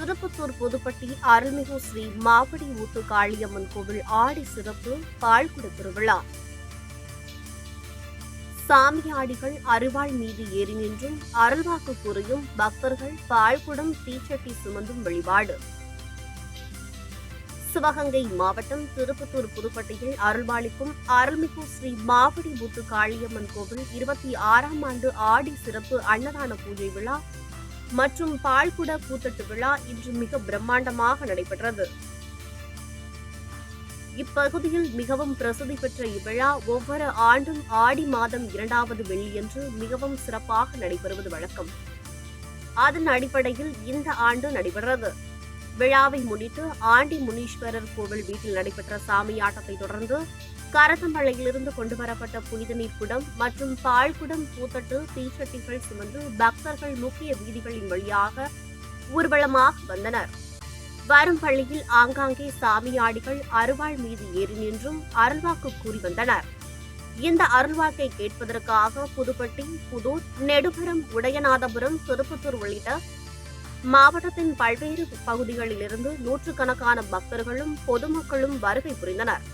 திருப்பத்தூர் புதுப்பட்டி அருள்மிகு ஸ்ரீ மாவடி ஊத்து காளியம்மன் கோவில் ஆடி சிறப்பு பால்குட திருவிழா. சாமியாடிகள் அருவாள் மீது ஏறி நின்றும் அருள்வாக்கு கூறியும் பக்தர்கள் பால்குடம் தீச்சட்டி சுமந்தும் வழிபாடு. சிவகங்கை மாவட்டம் திருப்பத்தூர் புதுப்பட்டியில் அருள்பாளிக்கும் அருள்மிகு ஸ்ரீ மாவடி முத்து காளியம்மன் கோவில் இருபத்தி ஆறாம் ஆண்டு ஆடி சிறப்பு அன்னதான பூஜை விழா மற்றும் பால்குட கூத்தட்டு விழா இன்று மிக பிரம்மாண்டமாக நடைபெற்றது. இப்பகுதியில் மிகவும் பிரசித்தி பெற்ற இவ்விழா ஒவ்வொரு ஆண்டும் ஆடி மாதம் இரண்டாவது வெள்ளியன்று மிகவும் சிறப்பாக நடைபெறுவது வழக்கம். அதன் அடிப்படையில் இந்த ஆண்டு நடைபெற்றது. விழாவை முன்னிட்டு ஆண்டி முனீஸ்வரர் கோவில் வீட்டில் நடைபெற்ற சாமியாட்டத்தை தொடர்ந்து கரசம்பலையிலிருந்து கொண்டு வரப்பட்ட புனித நீர் குடம் மற்றும் பால் குடம் பூத்தட்டு தீச்சட்டிகள் சுமந்து பக்தர்கள் முக்கிய வீதிகளின் வழியாக ஊர்வலமாக வந்தனர். வரும் பள்ளியில் ஆங்காங்கே சாமியாடிகள் அருவாள் மீது ஏறி நின்றும் அருள்வாக்கு கூறி வந்தனர். இந்த அருள்வாக்கை கேட்பதற்காக புதுப்பட்டி புதூர் நெடுபுரம் உடையநாதபுரம் திருப்பத்தூர் உள்ளிட்ட மாவட்டத்தின் பல்வேறு பகுதிகளிலிருந்து நூற்றுக்கணக்கான பக்தர்களும் பொதுமக்களும் வருகை புரிந்தனர்.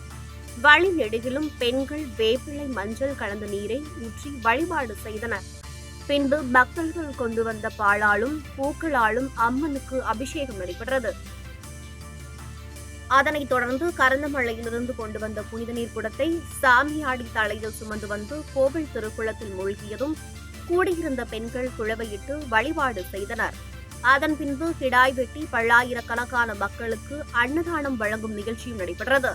வழி நெடுகிலும் பெண்கள் வேப்பிலை மஞ்சள் கலந்த நீரை ஊற்றி வழிபாடு செய்தனர். பின்பு பக்தர்கள் கொண்டு வந்த பாலாலும் பூக்களாலும் அம்மனுக்கு அபிஷேகம் நடைபெற்றது. அதனைத் தொடர்ந்து கரந்தமலையிலிருந்து கொண்டு வந்த புனித நீர் குடத்தை சாமியாடி தலையில் சுமந்து வந்து கோவில் திருக்குளத்தில் மூழ்கியதும் கூடியிருந்த பெண்கள் குழவையிட்டு வழிபாடு செய்தனர். அதன் பின்பு கிடாய் வெட்டி பல்லாயிரக்கணக்கான மக்களுக்கு அன்னதானம் வழங்கும் நிகழ்ச்சியும் நடைபெற்றது.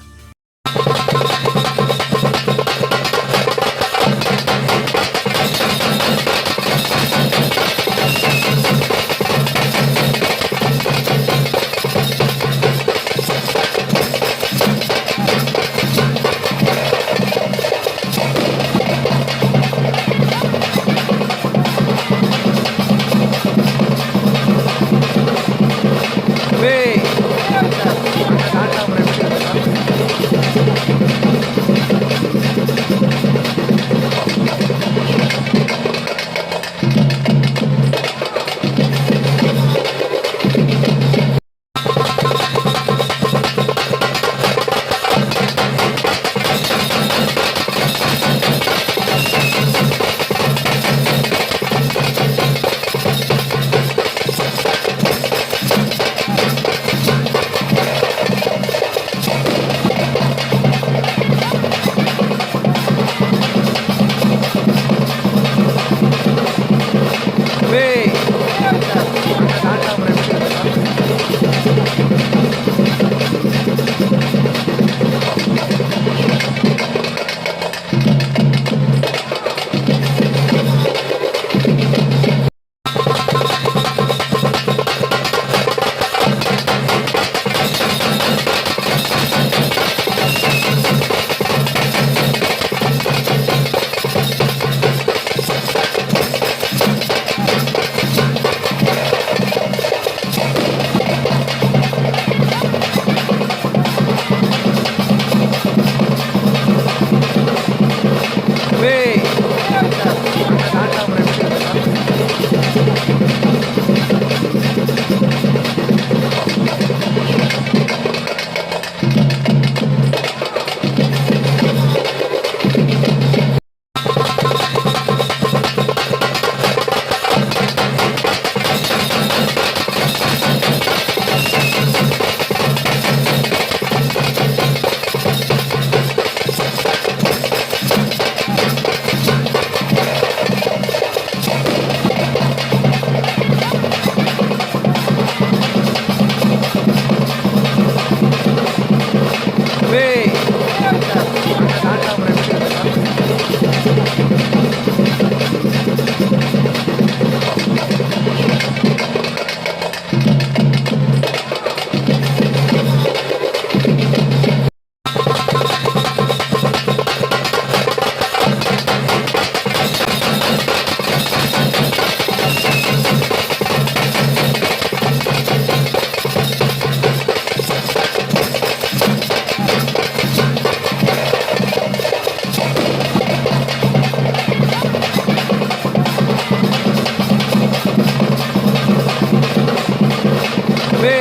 தம்பி.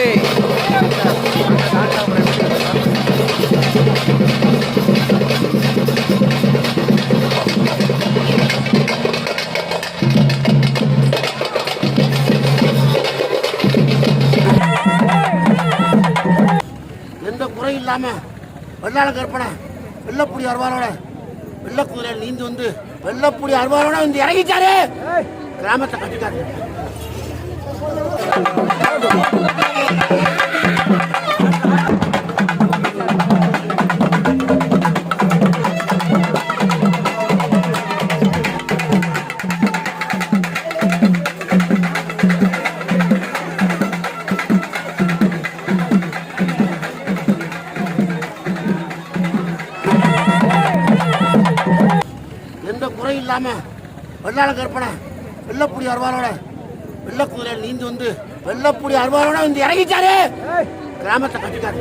எந்த குறை இல்லாம வெள்ளாள கற்பனை வெள்ளப்புடி அருவாரோட வெள்ளக்குதிரையில் நீந்து வந்து வெள்ளப்புடி அருவாரோட வந்து இறங்கிட்டாரு. கிராமத்தை கட்டிட்டாரு. எந்த குறை இல்லாம வெள்ளாள கற்பனை வெள்ளப்புடி வெள்ளக்குதிரையில் நீந்து வந்து வெள்ளப்புடி அருவாரோட வந்து இறங்கிட்டாரு. கிராமத்தை கட்டிட்டாரு.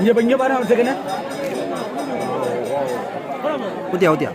இங்க இங்க பாரு அவன் செகண்ட் ஊத்தியா ஊத்தியா?